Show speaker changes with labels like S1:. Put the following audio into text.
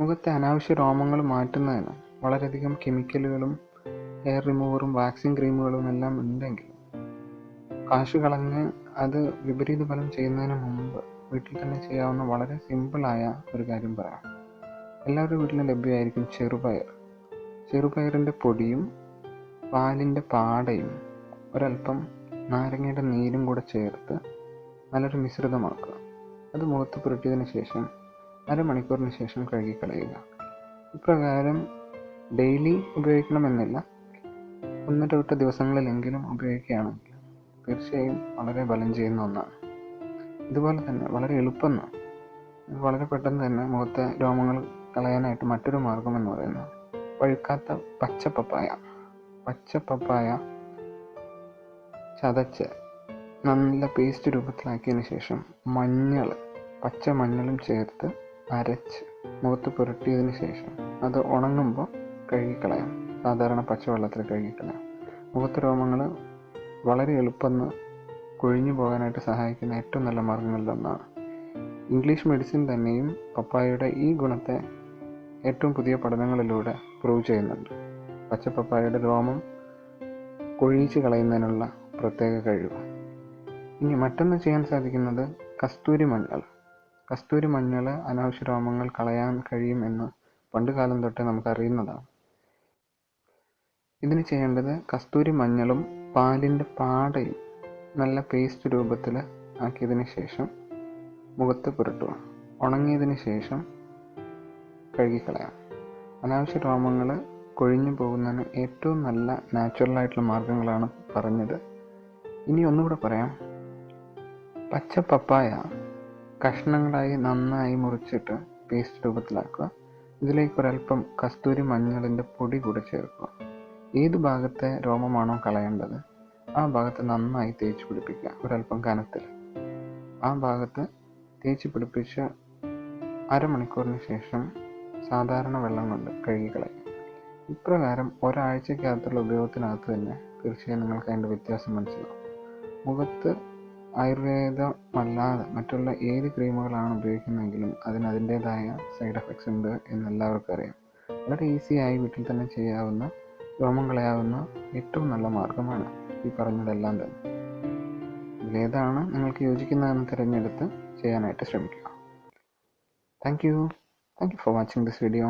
S1: മുഖത്തെ അനാവശ്യ രോമങ്ങൾ മാറ്റുന്നതിന് വളരെയധികം കെമിക്കലുകളും ഹെയർ റിമൂവറും വാക്സിൻ ക്രീമുകളും എല്ലാം ഉണ്ടെങ്കിലും കാശ് കളഞ്ഞ് അത് വിപരീത ഫലം ചെയ്യുന്നതിന് മുമ്പ് വീട്ടിൽ തന്നെ ചെയ്യാവുന്ന വളരെ സിമ്പിളായ ഒരു കാര്യം പറയാം. എല്ലാവരുടെ വീട്ടിലും ലഭ്യമായിരിക്കും ചെറുപയർ. ചെറുപയറിന്റെ പൊടിയും പാലിന്റെ പാടയും ഒരല്പം നാരങ്ങയുടെ നീരും കൂടെ ചേർത്ത് നല്ലൊരു മിശ്രിതമാക്കുക. അത് മുഖത്ത് പുരട്ടിയതിന് ശേഷം അരമണിക്കൂറിന് ശേഷം കഴുകിക്കളയുക. ഇപ്രകാരം ഡെയിലി ഉപയോഗിക്കണമെന്നില്ല. ഒന്നിട്ട് വിട്ട ദിവസങ്ങളിലെങ്കിലും ഉപയോഗിക്കുകയാണെങ്കിൽ തീർച്ചയായും വളരെ ബലം ചെയ്യുന്ന ഒന്നാണ്. ഇതുപോലെ തന്നെ വളരെ എളുപ്പമാണ്. വളരെ പെട്ടെന്ന് തന്നെ മുഖത്തെ രോമങ്ങൾ കളയാനായിട്ട് മറ്റൊരു മാർഗം എന്ന് പറയുന്നത് പഴുക്കാത്ത പച്ച പപ്പായ പച്ച പപ്പായ ചതച്ച് നല്ല പേസ്റ്റ് രൂപത്തിലാക്കിയതിന് ശേഷം മഞ്ഞൾ പച്ച മഞ്ഞളും ചേർത്ത് അരച്ച് മുഖത്ത് പുരട്ടിയതിന് ശേഷം അത് ഉണങ്ങുമ്പോൾ കഴുകിക്കളയാം. സാധാരണ പച്ചവെള്ളത്തിൽ കഴുകിക്കളയാം. മുഖത്ത് രോമങ്ങൾ വളരെ എളുപ്പം കൊഴിഞ്ഞു പോകാനായിട്ട് സഹായിക്കുന്ന ഏറ്റവും നല്ല മാർഗങ്ങളിലൊന്നാണ് ഇംഗ്ലീഷ് മെഡിസിൻ തന്നെയും പപ്പായയുടെ ഈ ഗുണത്തെ ഏറ്റവും പുതിയ പഠനങ്ങളിലൂടെ പ്രൂവ് ചെയ്യുന്നുണ്ട്. പച്ച പപ്പായയുടെ രോമം കൊഴിയിച്ച് കളയുന്നതിനുള്ള പ്രത്യേക കഴിവ്. ഇനി മറ്റൊന്ന് ചെയ്യാൻ സാധിക്കുന്നത് കസ്തൂരി മഞ്ഞൾ. കസ്തൂരി മഞ്ഞൾ അനാവശ്യ രോമങ്ങൾ കളയാൻ കഴിയും എന്ന് പണ്ട് കാലം തൊട്ടേ നമുക്ക് അറിയുന്നതാണ് ഇതിന് ചെയ്യേണ്ടത് കസ്തൂരി മഞ്ഞളും പാലിന്റെ പാടയും നല്ല പേസ്റ്റ് രൂപത്തിൽ ആക്കിയതിന് ശേഷം മുഖത്ത് പുരട്ടുക. ഉണങ്ങിയതിന് ശേഷം കഴുകിക്കളയാം. അനാവശ്യ രോമങ്ങൾ കൊഴിഞ്ഞു പോകുന്നതിന് ഏറ്റവും നല്ല നാച്ചുറൽ ആയിട്ടുള്ള മാർഗങ്ങളാണ് പറഞ്ഞത്. ഇനി ഒന്നുകൂടെ പറയാം. പച്ച പപ്പായ കഷ്ണങ്ങളായി നന്നായി മുറിച്ചിട്ട് പേസ്റ്റ് രൂപത്തിലാക്കുക. ഇതിലേക്ക് ഒരല്പം കസ്തൂരി മഞ്ഞളിന്റെ പൊടി കൂടെ ചേർക്കുക. ഏത് ഭാഗത്തെ രോമമാണോ കളയേണ്ടത് ആ ഭാഗത്ത് നന്നായി തേച്ച് പിടിപ്പിക്കുക. ഒരല്പം കനത്തിൽ. ആ ഭാഗത്ത് തേച്ച് പിടിപ്പിച്ച് അരമണിക്കൂറിന് ശേഷം സാധാരണ വെള്ളം കൊണ്ട് കഴുകിക്കളയും ഇപ്രകാരം ഒരാഴ്ചക്കകത്തുള്ള ഉപയോഗത്തിനകത്ത് തന്നെ തീർച്ചയായും നിങ്ങൾക്ക് അതിന്റെ വ്യത്യാസം മനസ്സിലാവും. മുഖത്ത് ആയുർവേദമല്ലാതെ മറ്റുള്ള ഏത് ക്രീമുകളാണ് ഉപയോഗിക്കുന്നതെങ്കിലും അതിന് അതിന്റേതായ സൈഡ് എഫക്ട്സ് ഉണ്ട് എന്ന് എല്ലാവർക്കും അറിയാം വളരെ ഈസിയായി വീട്ടിൽ തന്നെ ചെയ്യാവുന്ന രോമം കളയാവുന്ന ഏറ്റവും നല്ല മാർഗമാണ് ഈ പറഞ്ഞതെല്ലാം തന്നെ. ഇതിലേതാണ് നിങ്ങൾക്ക് യോജിക്കുന്നതെന്ന് തിരഞ്ഞെടുത്ത് ചെയ്യാനായിട്ട് ശ്രമിക്കുക. Thank you thank you for watching this video